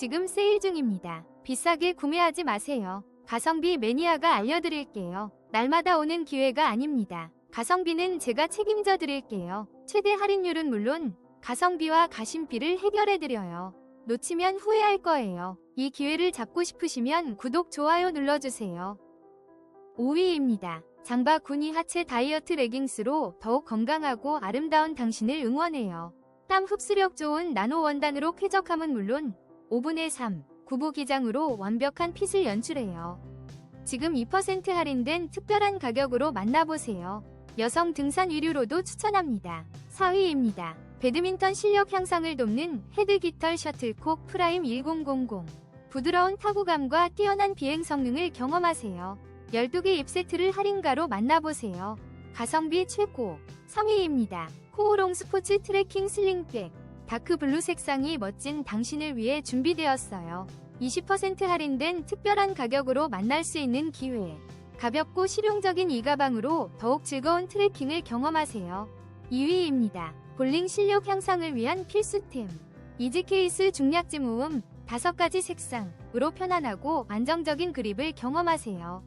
지금 세일 중입니다. 비싸게 구매하지 마세요. 가성비 매니아가 알려드릴게요. 날마다 오는 기회가 아닙니다. 가성비는 제가 책임져 드릴게요. 최대 할인율은 물론 가성비와 가심비를 해결해 드려요. 놓치면 후회할 거예요. 이 기회를 잡고 싶으시면 구독, 좋아요 눌러주세요. 5위입니다. 장바 구니 하체 다이어트 레깅스로 더욱 건강하고 아름다운 당신을 응원해요. 땀 흡수력 좋은 나노 원단으로 쾌적함은 물론 5분의 3 구부 기장으로 완벽한 핏을 연출해요. 지금 2% 할인된 특별한 가격으로 만나보세요. 여성 등산 의류로도 추천합니다. 4위입니다. 배드민턴 실력 향상을 돕는 헤드 깃털 셔틀콕 프라임 1000 부드러운 타구감과 뛰어난 비행 성능을 경험하세요. 12개 입세트를 할인가로 만나보세요. 가성비 최고 3위입니다. 코오롱 스포츠 트래킹 슬링백 다크 블루 색상이 멋진 당신을 위해 준비되었어요. 20% 할인된 특별한 가격으로 만날 수 있는 기회. 가볍고 실용적인 이 가방으로 더욱 즐거운 트레킹을 경험하세요. 2위입니다. 볼링 실력 향상을 위한 필수템. 이지 케이스 중략지 모음 5가지 색상으로 편안하고 안정적인 그립을 경험하세요.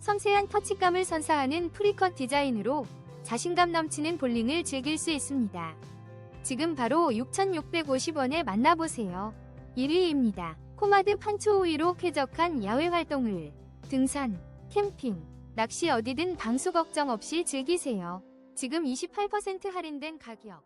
섬세한 터치감을 선사하는 프리컷 디자인으로 자신감 넘치는 볼링을 즐길 수 있습니다. 지금 바로 6,650원에 만나보세요. 1위입니다. 코마드 판초 우위로 쾌적한 야외 활동을 등산, 캠핑, 낚시 어디든 방수 걱정 없이 즐기세요. 지금 28% 할인된 가격